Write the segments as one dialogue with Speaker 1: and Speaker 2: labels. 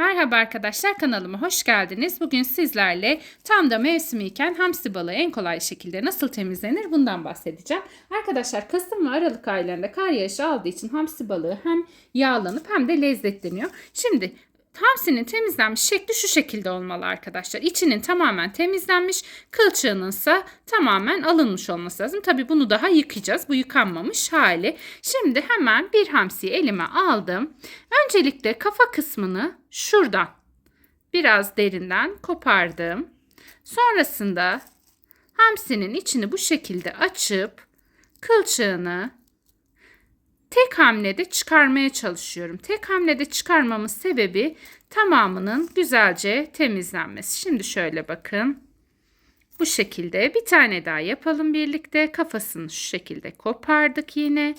Speaker 1: Merhaba arkadaşlar kanalıma hoş geldiniz. Bugün sizlerle tam da mevsimiyken hamsi balığı en kolay şekilde nasıl temizlenir bundan bahsedeceğim. Arkadaşlar Kasım ve Aralık aylarında kar yağışı aldığı için hamsi balığı hem yağlanıp hem de lezzetleniyor. Şimdi hamsinin temizlenmiş şekli şu şekilde olmalı arkadaşlar. İçinin tamamen temizlenmiş, kılçığının ise tamamen alınmış olması lazım. Tabi bunu daha yıkayacağız. Bu yıkanmamış hali. Şimdi hemen bir hamsiyi elime aldım. Öncelikle kafa kısmını şuradan biraz derinden kopardım. Sonrasında hamsinin içini bu şekilde açıp kılçığını tek hamlede çıkarmaya çalışıyorum. Tek hamlede çıkarmamın sebebi tamamının güzelce temizlenmesi. Şimdi şöyle bakın. Bu şekilde bir tane daha yapalım birlikte. Kafasını şu şekilde kopardık yine.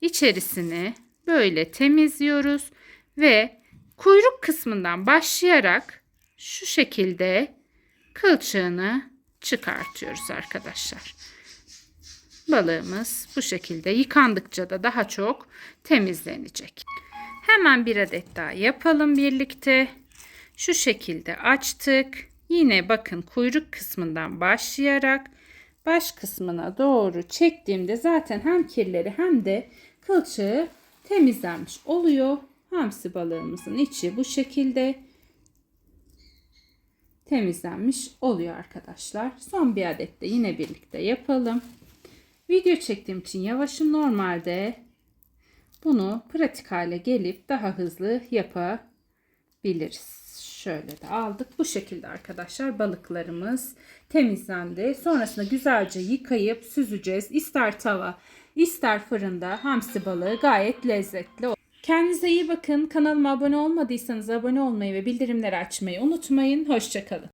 Speaker 1: İçerisini böyle temizliyoruz ve kuyruk kısmından başlayarak şu şekilde kılçığını çıkartıyoruz arkadaşlar. Balığımız bu şekilde yıkandıkça da daha çok temizlenecek. Hemen bir adet daha yapalım birlikte. Şu şekilde açtık. Yine bakın kuyruk kısmından başlayarak baş kısmına doğru çektiğimde zaten hem kirleri hem de kılçığı temizlenmiş oluyor. Hamsi balığımızın içi bu şekilde temizlenmiş oluyor arkadaşlar. Son bir adet de yine birlikte yapalım. Video çektiğim için yavaşım normalde bunu pratik hale gelip daha hızlı yapabiliriz. Şöyle de aldık. Bu şekilde arkadaşlar balıklarımız temizlendi. Sonrasında güzelce yıkayıp süzeceğiz. İster tava ister fırında hamsi balığı gayet lezzetli. Kendinize iyi bakın. Kanalıma abone olmadıysanız abone olmayı ve bildirimleri açmayı unutmayın. Hoşçakalın.